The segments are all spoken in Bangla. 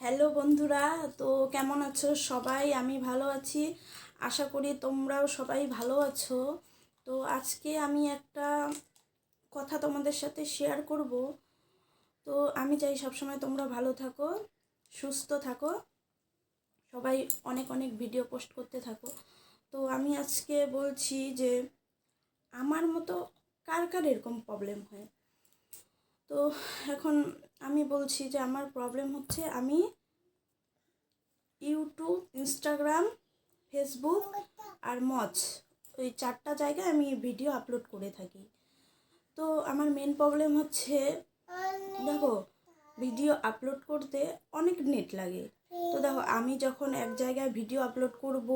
হ্যালো বন্ধুরা, তো কেমন আছো সবাই? আমি ভালো আছি। আশা করি তোমরাও সবাই ভালো আছো। তো আজকে আমি একটা কথা তোমাদের সাথে শেয়ার করব। তো আমি চাই সবসময় তোমরা ভালো থাকো, সুস্থ থাকো। সবাই অনেক অনেক ভিডিও পোস্ট করতে থাকো। তো আমি আজকে বলছি যে, আমার মতো কার কার এরকম প্রবলেম হয়? তো এখন আমি বলছি যে আমার প্রবলেম হচ্ছে আমি ইউটিউব ইনস্টাগ্রাম ফেসবুক আর মচ, ওই চারটা জায়গায় আমি ভিডিও আপলোড করে থাকি। তো আমার মেন প্রবলেম হচ্ছে, দেখো ভিডিও আপলোড করতে অনেক নেট লাগে। তো দেখো, আমি যখন এক জায়গায় ভিডিও আপলোড করব,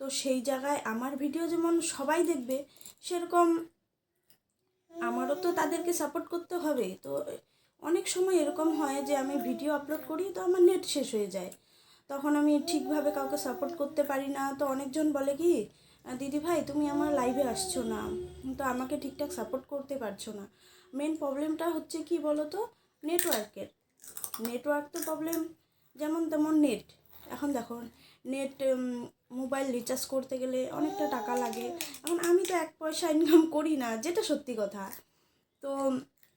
তো সেই জায়গায় আমার ভিডিও যেমন সবাই দেখবে, সেরকম আমারও তো তাদেরকে সাপোর্ট করতে হবে। তো অনেক সময় এরকম হয় যে আমি ভিডিও আপলোড করি তো আমার নেট শেষ হয়ে যায়। তখন আমি ঠিকভাবে কাউকে সাপোর্ট করতে পারি না। তো অনেকজন বলে কি, দিদি ভাই, তুমি আমার লাইভে আসছো না। তো আমাকে ঠিকঠাক সাপোর্ট করতে পারছ না। মেন প্রবলেমটা হচ্ছে কি বলো তো নেটওয়ার্কের নেটওয়ার্ক তো প্রবলেম যেমন তেমন নেট এখন দেখো নেট মোবাইল রিচার্জ করতে গেলে অনেকটা টাকা লাগে। এখন আমি তো এক পয়সা ইনকাম করি না, যেটা সত্যি কথা। তো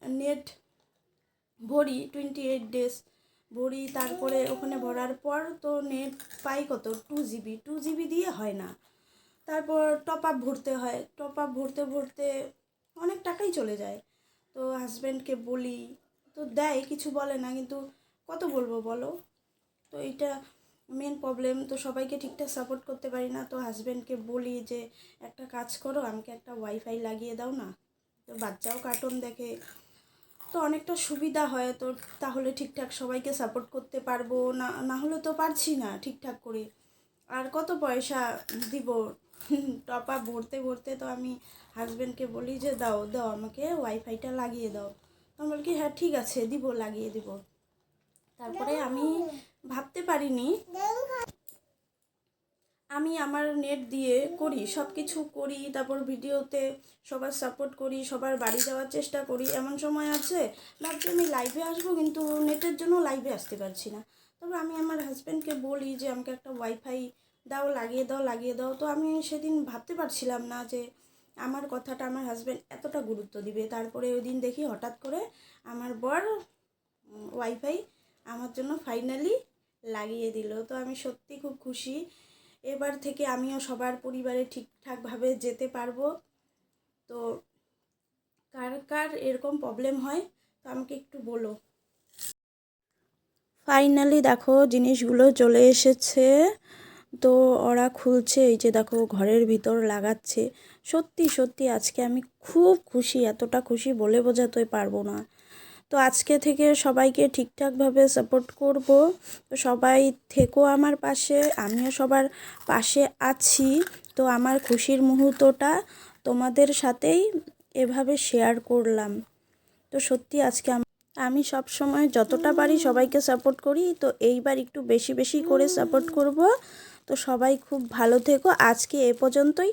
নেট ভরি টোয়েন্টি এইট ডেজ ভরি, তারপরে ওখানে ভরার পর তো নেট পাই কত? টু জিবি টু জিবি দিয়ে হয় না। তারপর টপ আপ ভরতে হয়। টপ আপ ভরতে ভরতে অনেক টাকাই চলে যায়। তো হাজব্যান্ডকে বলি, তো দেয়, কিছু বলে না, কিন্তু কত বলব বলো? তো এটা মেন প্রবলেম তো সবাইকে ঠিকঠাক সাপোর্ট করতে পারি না। তো হাজব্যান্ডকে বলি যে, একটা কাজ করো, আমাকে একটা ওয়াইফাই লাগিয়ে দাও না। তো বাচ্চাও কার্টুন দেখে। তো অনেকটা সুবিধা হয় তো তাহলে ঠিকঠাক সবাইকে সাপোর্ট করতে পারব না না হলে তো পারছি না ঠিকঠাক করে। আর কত পয়সা দিব? টপ আপ ভরতে ভরতে তো আমি হাজব্যান্ডকে বলি যে দাও দাও আমাকে ওয়াইফাইটা লাগিয়ে দাও। আমি বলি কি হ্যাঁ ঠিক আছে দিব লাগিয়ে দিব। তারপরে আমি ভাবতে পারিনি আমি আমার নেট দিয়ে করি সব কিছু করি, তারপর ভিডিওতে সবার সাপোর্ট করি, সবার বাড়ি যাওয়ার চেষ্টা করি। এমন সময় আছে, ভাবছি আমি লাইভে আসব, কিন্তু নেটের জন্য লাইভে আসতে পারছি না। তবে আমি আমার হাজব্যান্ডকে বলি যে, আমাকে একটা ওয়াইফাই দাও, লাগিয়ে দাও লাগিয়ে দাও। তো আমি সেদিন ভাবতে পারছিলাম না যে, আমার কথাটা আমার হাজব্যান্ড এতটা গুরুত্ব দিবে। তারপরে ওই দিন দেখি হঠাৎ করে আমার বর ওয়াইফাই আমার জন্য ফাইনালি লাগিয়ে দিল। তো আমি সত্যি খুব খুশি এবার থেকে আমিও সবার পরিবারে ঠিকঠাকভাবে যেতে পারব। তো কার কার এরকম প্রবলেম হয়, তো আমাকে একটু বলো। ফাইনালি দেখো জিনিসগুলো চলে এসেছে। তো ওরা খুলছে, এই যে দেখো ঘরের ভিতর লাগাচ্ছে। সত্যি সত্যি আজকে আমি খুব খুশি, এতটা খুশি বলে বোঝাতে পারব না। তো আজকে থেকে সবাইকে ঠিকঠাকভাবে সাপোর্ট করব। তো সবাই থেকো আমার পাশে, আমিও সবার পাশে আছি। তো আমার খুশির মুহূর্তটা তোমাদের সাথেই এভাবে শেয়ার করলাম। তো সত্যি আজকে আমি সব সময় যতটা পারি সবাইকে সাপোর্ট করি। তো এইবার একটু বেশি বেশি করে সাপোর্ট করব। তো সবাই খুব ভালো থেকো। আজকে এ পর্যন্তই।